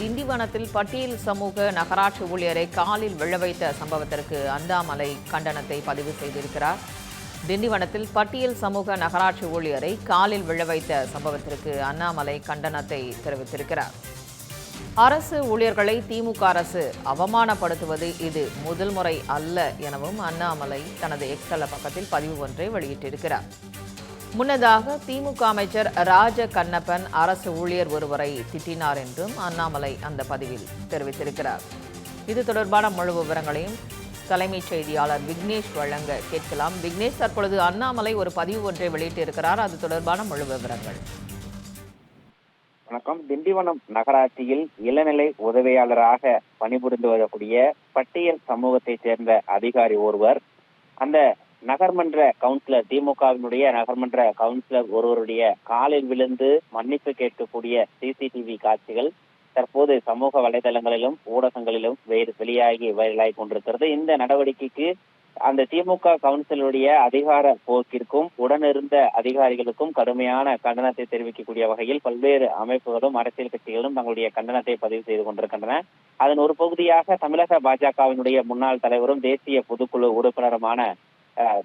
திண்டிவனத்தில் பட்டியல் சமூக நகராட்சி ஊழியரை காலில் விழ வைத்த சம்பவத்திற்கு அண்ணாமலை கண்டனத்தை பதிவு செய்திருக்கிறார். திண்டிவனத்தில் பட்டியல் சமூக நகராட்சி ஊழியரை காலில் விழ வைத்த சம்பவத்திற்கு அண்ணாமலை கண்டனத்தை தெரிவித்திருக்கிறார். அரசு ஊழியர்களை திமுக அரசு அவமானப்படுத்துவது இது முதல் முறை அல்ல எனவும் அண்ணாமலை தனது எக்ஸல பக்கத்தில் பதிவு ஒன்றை வெளியிட்டிருக்கிறார். முன்னதாக திமுக அமைச்சர் ராஜ கண்ணப்பன் அரசு ஊழியர் ஒருவரை திட்டினார் என்றும் அண்ணாமலை அந்த பதிவில் தெரிவித்திருக்கிறார். இது தொடர்பான முழு விவரங்களையும் தலைமைச் செய்தியாளர் விக்னேஷ் வழங்க கேட்கலாம். விக்னேஷ் தற்பொழுது அண்ணாமலை ஒரு பதிவு ஒன்றை வெளியிட்டிருக்கிறார். அது தொடர்பான முழு விவரங்கள். வணக்கம். திண்டிவனம் நகராட்சியில் இளநிலை உதவியாளராக பணிபுரிந்து வரக்கூடிய பட்டியல் சமூகத்தைச் சேர்ந்த அதிகாரி ஒருவர் அந்த நகர்மன்ற கவுன்சிலர் திமுகவினுடைய நகர்மன்ற கவுன்சிலர் ஒருவருடைய காலில் விழுந்து மன்னிப்பு கேட்கக்கூடிய சிசிடிவி காட்சிகள் தற்போது சமூக வலைதளங்களிலும் ஊடகங்களிலும் வெ- வெளியாகி வைரலாகி கொண்டிருக்கிறது. இந்த நடவடிக்கைக்கு அந்த திமுக கவுன்சிலுடைய அதிகார போக்கிற்கும் உடனிருந்த அதிகாரிகளுக்கும் கடுமையான கண்டனத்தை தெரிவிக்கக்கூடிய வகையில் பல்வேறு அமைப்புகளும் அரசியல் கட்சிகளும் தங்களுடைய கண்டனத்தை பதிவு செய்து கொண்டிருக்கின்றன. அதன் ஒரு பகுதியாக தமிழக பாஜகவினுடைய முன்னாள் தலைவரும் தேசிய பொதுக்குழு உறுப்பினருமான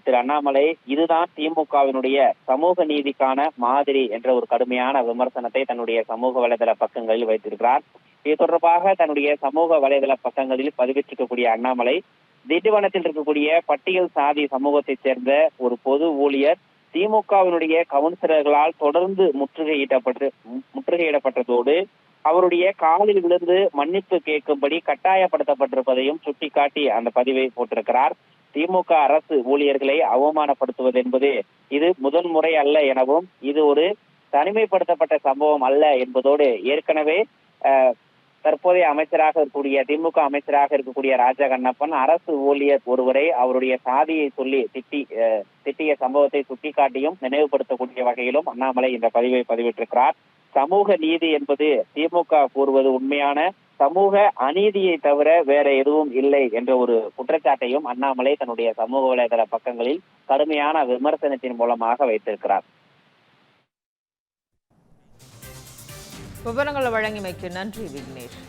திரு அண்ணாமலை இதுதான் திமுகவினுடைய சமூக நீதிக்கான மாதிரி என்ற ஒரு கடுமையான விமர்சனத்தை தன்னுடைய சமூக வலைதள பக்கங்களில் வைத்திருக்கிறார். இது தொடர்பாக தன்னுடைய சமூக வலைதள பக்கங்களில் பதிவிட்டிருக்கக்கூடிய அண்ணாமலை திண்டிவனத்தில் இருக்கக்கூடிய பட்டியல் சாதி சமூகத்தைச் சேர்ந்த ஒரு பொது ஊழியர் திமுகவினுடைய கவுன்சிலர்களால் தொடர்ந்து முற்றுகையிடப்பட்டு முற்றுகையிடப்பட்டதோடு அவருடைய காலில் விழுந்து மன்னிப்பு கேட்கும்படி கட்டாயப்படுத்தப்பட்டிருப்பதையும் சுட்டிக்காட்டி அந்த பதிவை போட்டிருக்கிறார். திமுக அரசு ஊழியர்களை அவமானப்படுத்துவது என்பது இது முதல் முறை அல்ல எனவும் இது ஒரு தனிமைப்படுத்தப்பட்ட சம்பவம் அல்ல என்பதோடு ஏற்கனவே தற்போதைய அமைச்சராக இருக்கக்கூடிய திமுக அமைச்சராக இருக்கக்கூடிய ராஜா கண்ணப்பன் அரசு ஊழியர் ஒருவரை அவருடைய சாதியை சொல்லி திட்டி அஹ், திட்டிய சம்பவத்தை சுட்டிக்காட்டியும் நினைவுபடுத்தக்கூடிய வகையிலும் அண்ணாமலை இந்த பதிவை பதிவிட்டிருக்கிறார். சமூக நீதி என்பது திமுக கூறுவது உண்மையான சமூக அநீதியை தவிர வேற எதுவும் இல்லை என்ற ஒரு குற்றச்சாட்டையும் அண்ணாமலை தன்னுடைய சமூக வலைதள பக்கங்களில் கடுமையான விமர்சனத்தின் மூலமாக வைத்திருக்கிறார். விவரங்களை வழங்கியமைக்கு நன்றி விக்னேஷ்.